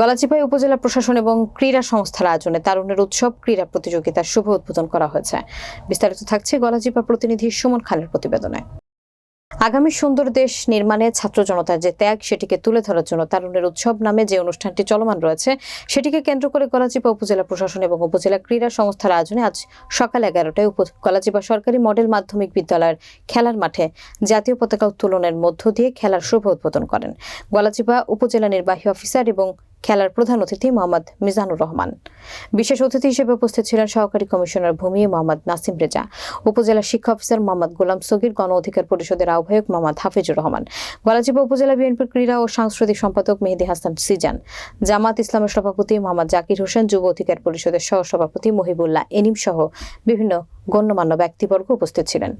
গলাচিপাই উপজেলা প্রশাসন এবং ক্রীড়া সংস্থার আয়োজনে তারুণের উৎসব, ক্রীড়া প্রতিযোগিতার শুভ উদ্বোধন করা হয়েছে। বিস্তারিত থাকছে গলাচিপা প্রতিনিধি সুমন খানের প্রতিবেদনে। আগামী সুন্দর দেশ নির্মাণে ছাত্র জনতার যে ত্যাগ, সেটিকে তুলে ধরার জন্য তারুণের উৎসব নামে যে অনুষ্ঠানটি চলমান রয়েছে, সেটিকে কেন্দ্র করে গলাচিপা উপজেলা প্রশাসন এবং উপজেলা ক্রীড়া সংস্থার আয়োজনে আজ সকাল এগারোটায় গলাচিপা সরকারি মডেল মাধ্যমিক বিদ্যালয়ের খেলার মাঠে জাতীয় পতাকা উত্তোলনের মধ্য দিয়ে খেলার শুভ উদ্বোধন করেন। গলাচিপা উপজেলা নির্বাহী অফিসার এবং খেলার প্রধান অতিথি মোহাম্মদ মিজানুর রহমান। বিশেষ অতিথি হিসেবে উপস্থিত ছিলেন সহকারী কমিশনার ভূমি মোহাম্মদ নাসিম রেজা, উপজেলা শিক্ষা অফিসার মোহাম্মদ গোলাম সগির, গণ অধিকার পরিষদের আহ্বায়ক মোহাম্মদ হাফিজুর রহমান, গলাচিপা উপজেলা বিএনপির ক্রীড়া ও সাংস্কৃতিক সম্পাদক মেহেদি হাসান সিজান জামাত ইসলামের সভাপতি মোহাম্মদ জাকির হোসেন, যুব অধিকার পরিষদের সহ সভাপতি মহিবুল্লাহ এনিম সহ বিভিন্ন গণ্যমান্য ব্যক্তিবর্গ উপস্থিত ছিলেন।